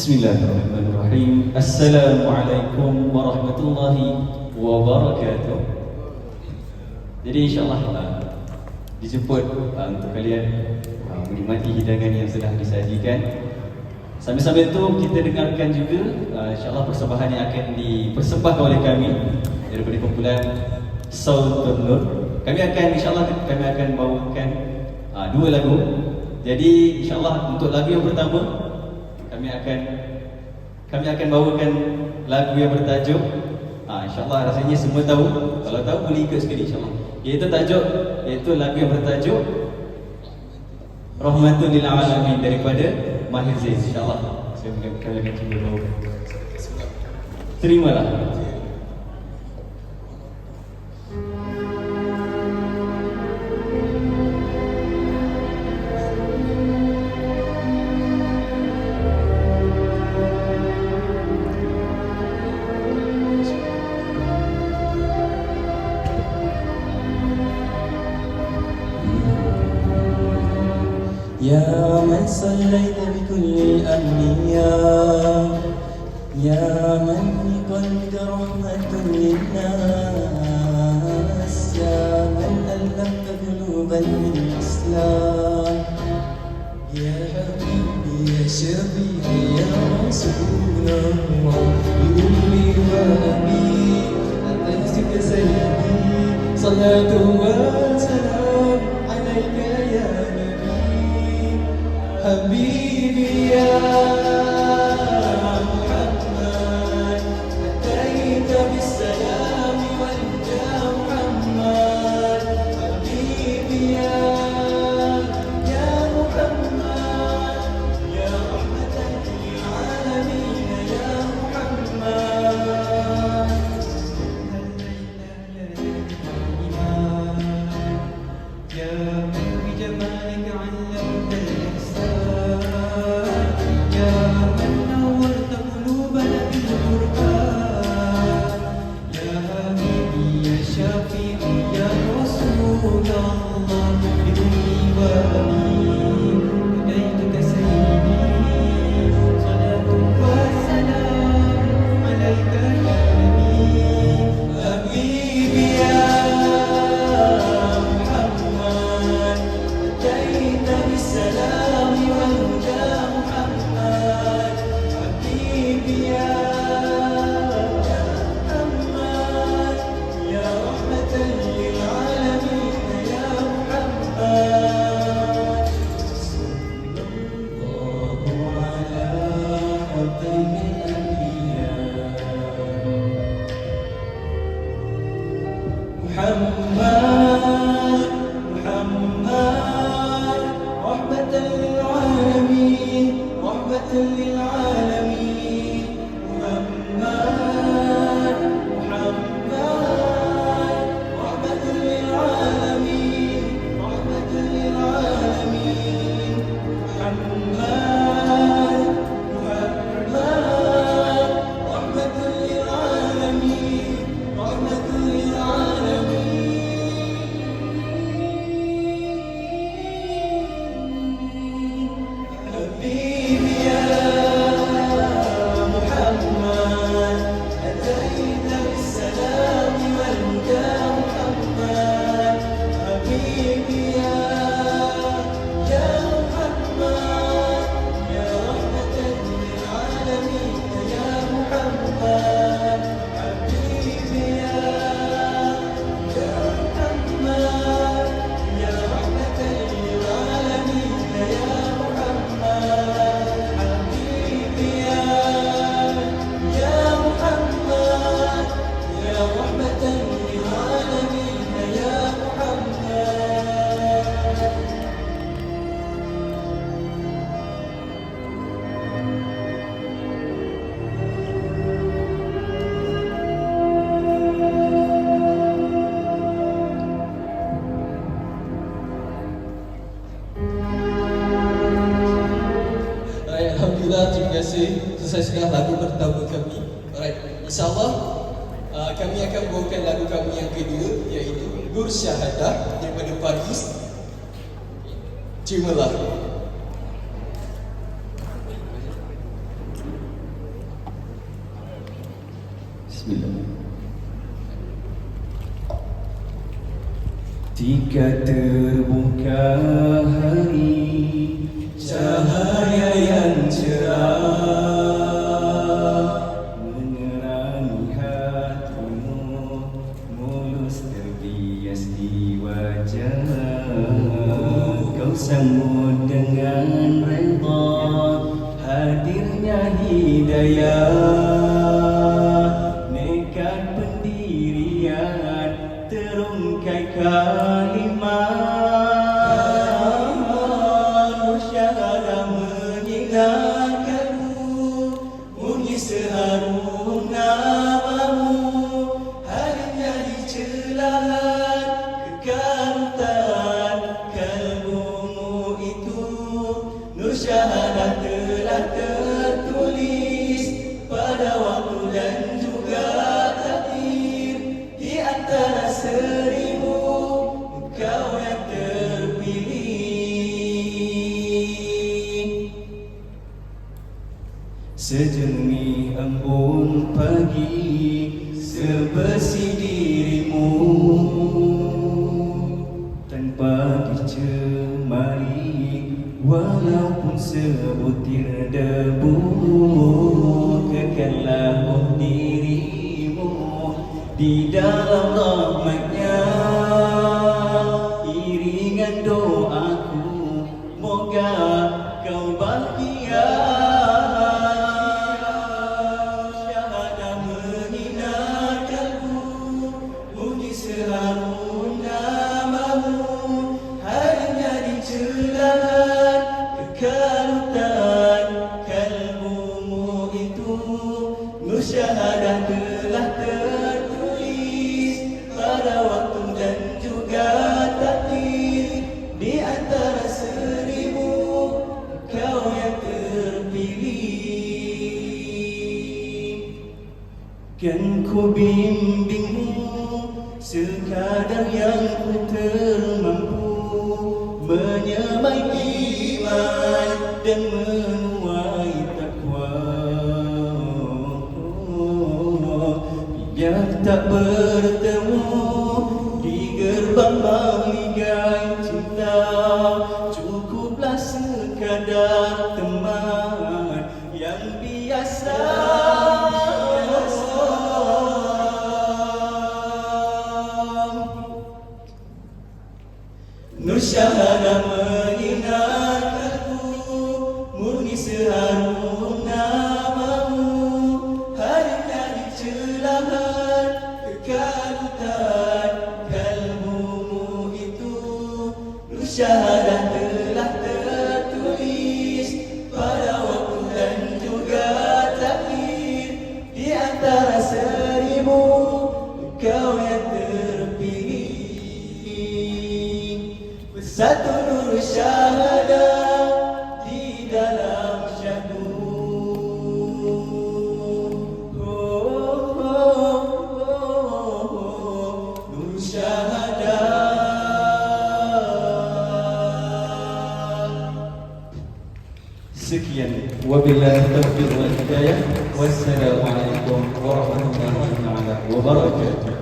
Bismillahirrahmanirrahim. Assalamualaikum warahmatullahi wabarakatuh. Jadi insyaAllah uh, dijemput uh, untuk kalian uh, menikmati hidangan yang sedang disajikan. Sambil-sambil itu kita dengarkan juga uh, insyaAllah persembahan yang akan dipersembahkan oleh kami daripada kumpulan Soul Nur. Kami akan insyaAllah kami akan bawakan uh, dua lagu. Jadi insyaAllah untuk lagu yang pertama kami akan kami akan bawakan lagu yang bertajuk uh, insyaAllah rasanya semua tahu. Kalau tahu boleh ikut sekali insyaAllah. Iaitu tajuk iaitu lagu yang bertajuk Rahmatul lil alamin daripada Mahir Zain insyaallah. Saya akan kami akan cuba bawa. Terimalah. صليت بكل الأنبياء. يا من بقلبك رحمة للناس يا من ألفت قلوبا بالإسلام يا حبيبي يا شفيعي يا رسول الله بأمي وأبي أتيتك سيدي صلاة وسلام. be i'm with Oynadığıyla Alhamdulillah, terima kasih. Selesai sudah lagu pertama kami. Alright, insyaAllah uh, Kami akan bawakan lagu kami yang kedua Iaitu Nur Syahadah Daripada Paris. Cuma lah Jika terbuka hari Cahaya yang Kau sambut dengan reda Hadirnya hidayah Nekat pendirian Terungkai kalimat seharum namamu. Harinya di celahan Sejernih embun pagi Sebersih dirimu. Tanpa dicemari Walaupun sebutir debu Kekallah oh dirimu Di dalam rahmatnya itu Nur syahadah telah tertulis Pada waktu dan juga takdir. Di antara seribu Kau yang terpilih. Kan ku bimbingmu Sekadar yang ku termampu Menyemai iman Dan menuai tak bertemu Di gerbang maligai cinta. Cukuplah sekadar teman Yang biasa. Nur Nur سكيا. وبالله التوفيق والهداية. والسلام عليكم ورحمة الله وبركاته.